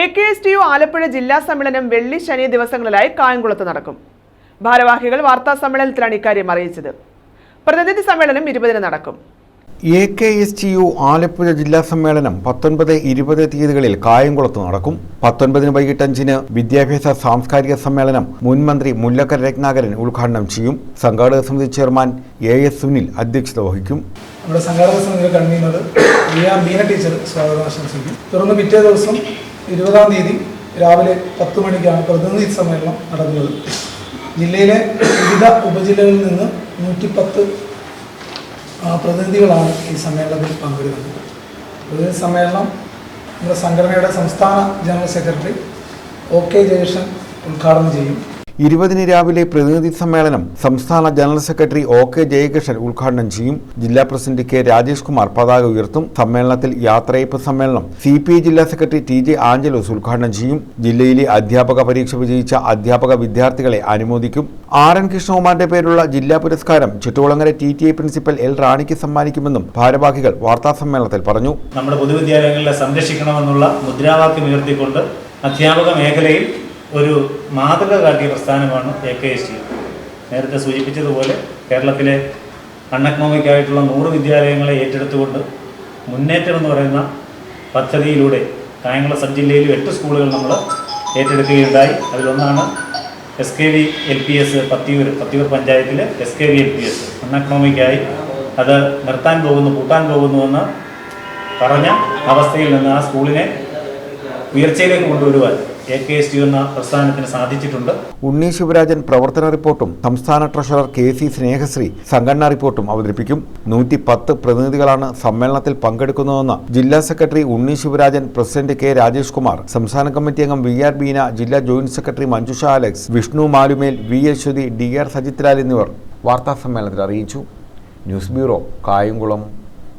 A K S T U Alappuzha ജില്ലാ സമ്മേളനം വെള്ളി ശനി ദിവസങ്ങളിലായി കായംകുളത്ത് നടക്കും. ഭാരവാഹികൾ വാർത്താ സമ്മേളനത്തിലാണ് ഇക്കാര്യം അറിയിച്ചത്. പ്രതിനിധി സമ്മേളനം ഇരുപതിന് നടക്കും. A K S T U Alappuzha ജില്ലാ സമ്മേളനം പത്തൊൻപത് ഇരുപത് തീയതികളിൽ കായംകുളത്ത് നടക്കും. പത്തൊൻപതിന് വൈകിട്ട് അഞ്ചിന് വിദ്യാഭ്യാസ സാംസ്കാരിക സമ്മേളനം മുൻമന്ത്രി മുല്ലക്കര രത്നാകരൻ ഉദ്ഘാടനം ചെയ്യും. സംഘാടക സമിതി ചെയർമാൻ എ എസ് സുനിൽ അധ്യക്ഷത വഹിക്കും. നമ്മുടെ സംഘാടക സമിതിയുടെ കൺവീനർ ടീച്ചർ സ്വാഗതം ആശംസിക്കും. തുടർന്ന് പിറ്റേ ദിവസം ഇരുപതാം തീയതി രാവിലെ പത്ത് മണിക്കാണ് പ്രതിനിധി സമ്മേളനം നടക്കുന്നത്. ജില്ലയിലെ വിവിധ ഉപജില്ലകളിൽ നിന്ന് നൂറ്റിപ്പത്ത് പ്രതിനിധികളാണ് ഈ സമ്മേളനത്തിൽ പങ്കെടുക്കുന്നത്. പ്രതിനിധി സമ്മേളനം നമ്മുടെ സംഘടനയുടെ സംസ്ഥാന ജനറൽ സെക്രട്ടറി ഒ കെ ഉദ്ഘാടനം ചെയ്യും. ഇരുപതിന് രാവിലെ പ്രതിനിധി സമ്മേളനം സംസ്ഥാന general secretary O K Jayakrishnan ഉദ്ഘാടനം ചെയ്യും. ജില്ലാ പ്രസിഡന്റ് കെ രാജേഷ് കുമാർ പതാക ഉയർത്തും. സമ്മേളനത്തിൽ യാത്രയപ്പ് സമ്മേളനം സി പി ജില്ലാ സെക്രട്ടറി ടി ജെ ആഞ്ചലോസ് ഉദ്ഘാടനം ചെയ്യും. ജില്ലയിലെ അധ്യാപക പരീക്ഷ വിജയിച്ച അധ്യാപക വിദ്യാർത്ഥികളെ അനുമോദിക്കും. ആർ എൻ കൃഷ്ണകുമാറിന്റെ പേരുള്ള ജില്ലാ പുരസ്കാരം Chuttukulangara T T I principal L റാണിക്ക് സമ്മാനിക്കുമെന്നും ഭാരവാഹികൾ വാർത്താസമ്മേളനത്തിൽ പറഞ്ഞു. നമ്മുടെ പൊതുവിദ്യാലയങ്ങളെ സംരക്ഷിക്കണമെന്നുള്ള മുദ്രാവാക്യം ഉയർത്തിക്കൊണ്ട് അധ്യാപക മേഖലയിൽ ഒരു മാതൃക കാട്ടിയ പ്രസ്ഥാനമാണ് എ കെ എസ് ടി. നേരത്തെ സൂചിപ്പിച്ചതുപോലെ കേരളത്തിലെ അണ്ണക്മോമിക്കായിട്ടുള്ള നൂറ് വിദ്യാലയങ്ങളെ ഏറ്റെടുത്തുകൊണ്ട് മുന്നേറ്റം എന്ന് പറയുന്ന പദ്ധതിയിലൂടെ കായംകുളം സബ് ജില്ലയിലും എട്ട് സ്കൂളുകൾ നമ്മൾ ഏറ്റെടുക്കുകയുണ്ടായി. അതിലൊന്നാണ് S K V L P S Pathiyoor Pathiyoor പഞ്ചായത്തിലെ S K V L P S. അൺഎക്കണോമിക്കായി അത് നിർത്താൻ പോകുന്നു പൂട്ടാൻ പോകുന്നുവെന്ന് പറഞ്ഞ അവസ്ഥയിൽ നിന്ന് ആ സ്കൂളിനെ ഉയർച്ചയിലേക്ക് കൊണ്ടുവരുവാൻ സാധിച്ചിട്ടുണ്ട്. ഉണ്ണി ശിവരാജൻ പ്രവർത്തന റിപ്പോർട്ടും സംസ്ഥാന ട്രഷറർ കെ സി സ്നേഹശ്രീ സംഘടനാ റിപ്പോർട്ടും അവതരിപ്പിക്കും. നൂറ്റി പത്ത് പ്രതിനിധികളാണ് സമ്മേളനത്തിൽ പങ്കെടുക്കുന്നതെന്ന് ജില്ലാ secretary Unni Sivarajan president K Rajesh Kumar സംസ്ഥാന കമ്മിറ്റി അംഗം വി ആർ ബീന ജില്ലാ joint secretary Manjusha Alex Vishnu Malumel V Aswathy D R Sajith Lal എന്നിവർ വാർത്താ സമ്മേളനത്തിൽ അറിയിച്ചു. News bureau Kayamkulam.